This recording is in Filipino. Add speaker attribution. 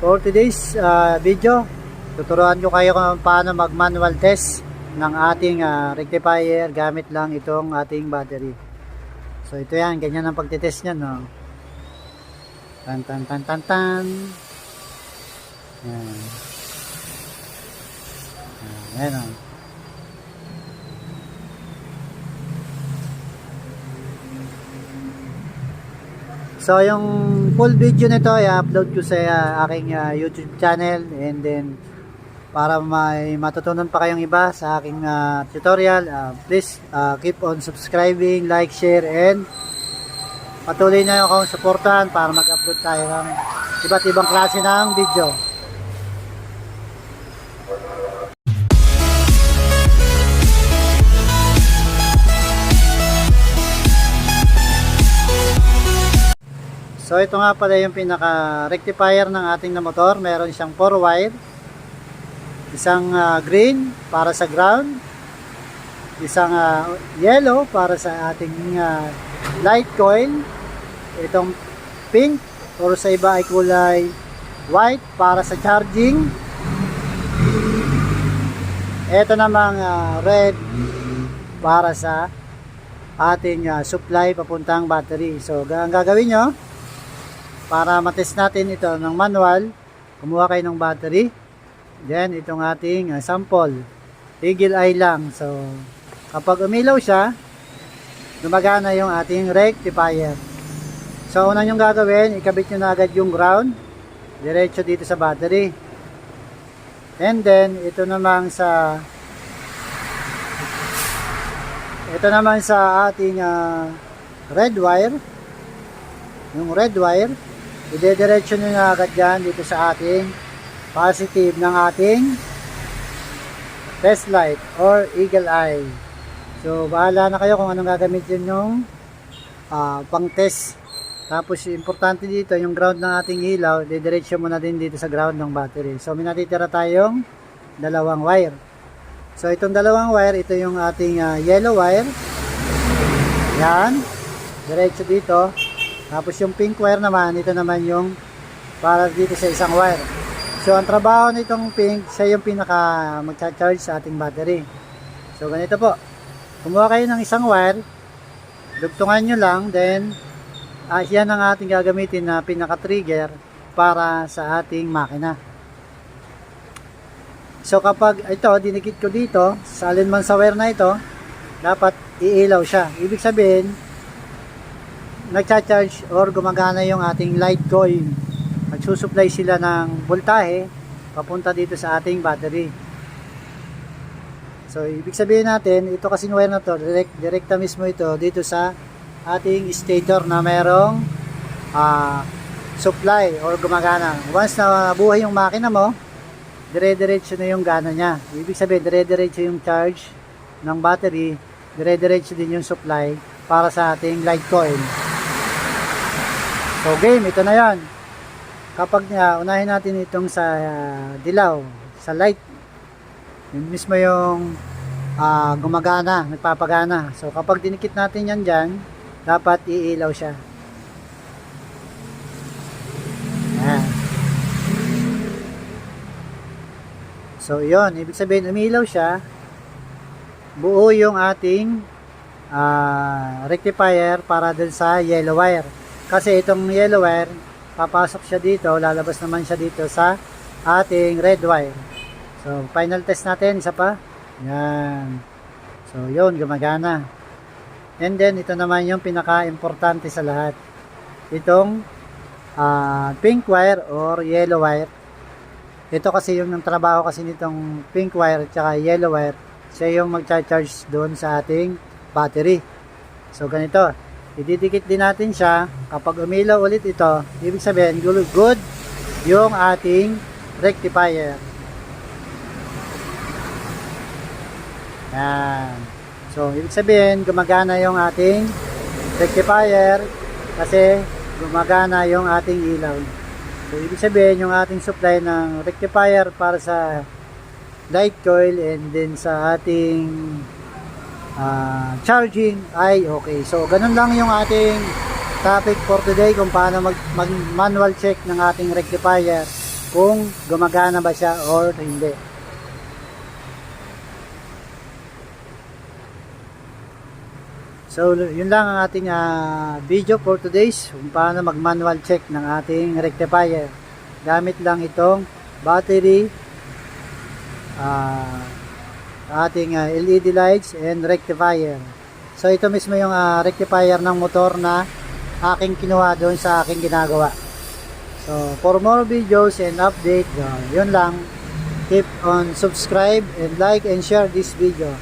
Speaker 1: For today's uh, video, tuturuan ko kayo kung paano mag manual test ng ating uh, rectifier gamit lang itong ating battery. So ito yan, ganyan ang pagtitest niyan. No? Tan tan tan tan tan. Yan. Yan, yan oh. So yung full video nito ay upload ko sa uh, aking uh, YouTube channel and then para may matutunan pa kayong iba sa aking uh, tutorial, uh, please uh, keep on subscribing, like, share and patuloy na akong suportahan para mag-upload tayo ng iba't ibang klase ng video. So ito nga pala yung pinaka rectifier ng ating na motor. Meron siyang 4 wire. Isang ah, green para sa ground. Isang ah, yellow para sa ating ah, light coil. Itong pink or sa iba ay kulay white para sa charging. Ito namang ah, red para sa ating ah, supply papuntang battery. So ang gagawin nyo, para matest natin ito ng manual, kumuha kayo ng battery. Then, itong ating uh, sample. Eagle eye lang. So, kapag umilaw siya, gumagana yung ating rectifier. So, una yung gagawin, ikabit nyo na agad yung ground. Diretso dito sa battery. And then, ito namang sa ito naman sa ating uh, red wire. Yung red wire, idediretso nyo na agad yan dito sa ating positive ng ating test light or eagle eye. So, bahala na kayo kung anong gagamitin yung ah, pang test. Tapos, importante dito, yung ground ng ating ilaw, didiretso mo na din dito sa ground ng battery. So, may natitira tayong dalawang wire. So, itong dalawang wire, ito yung ating ah, yellow wire. Yan. Diretso dito. Tapos yung pink wire naman, ito naman yung para dito sa isang wire. So ang trabaho nitong pink, siya yung pinaka magcha-charge sa ating battery. So ganito po. Kumuha kayo ng isang wire, dugtungan nyo lang, then ah, yan ang ating gagamitin na pinaka-trigger para sa ating makina. So kapag ito, dinikit ko dito, sa alinman sa wire na ito, dapat iilaw siya. Ibig sabihin, nagcha-charge or gumagana yung ating light coil. Nagsusupply sila ng voltahe papunta dito sa ating battery. So, ibig sabihin natin, ito kasing wire na to, direct, direkta mismo ito dito sa ating stator na merong ah, supply or gumagana. Once na buhay yung makina mo, dire-diretso na yung gana niya. Ibig sabihin, dire-diretso yung charge ng battery, dire-diretso din yung supply para sa ating light coil. So game, ito na yan. Kapag uh, unahin natin itong sa ah, dilaw, sa light, yun mismo yung ah, gumagana, nagpapagana. So kapag dinikit natin yan dyan, dapat iilaw siya. Yan. So yun, ibig sabihin umilaw siya, buo yung ating ah, rectifier para dun sa yellow wire. Kasi itong yellow wire, papasok siya dito, lalabas naman siya dito sa ating red wire. So, final test natin, isa pa. Yan. So, yun, gumagana. And then, ito naman yung pinaka-importante sa lahat. Itong ah, pink wire or yellow wire. Ito kasi yung ng trabaho kasi nitong pink wire at saka yellow wire. Siya yung mag-charge doon sa ating battery. So, ganito ididikit din natin siya. Kapag umilaw ulit ito ibig sabihin good, yung ating rectifier. Yan. So ibig sabihin gumagana yung ating rectifier kasi gumagana yung ating ilaw. So ibig sabihin yung ating supply ng rectifier para sa light coil and then sa ating ah, charging ay okay. So, ganun lang yung ating topic for today kung paano mag, mag manual check ng ating rectifier kung gumagana ba siya or hindi. So, yun lang ang ating ah, video for today's kung paano mag-manual check ng ating rectifier. Gamit lang itong battery, ah, ating ah, LED lights and rectifier. So, ito mismo yung ah, rectifier ng motor na aking kinuha doon sa aking ginagawa. So, for more videos and update, ah, yun lang. Keep on subscribe and like and share this video.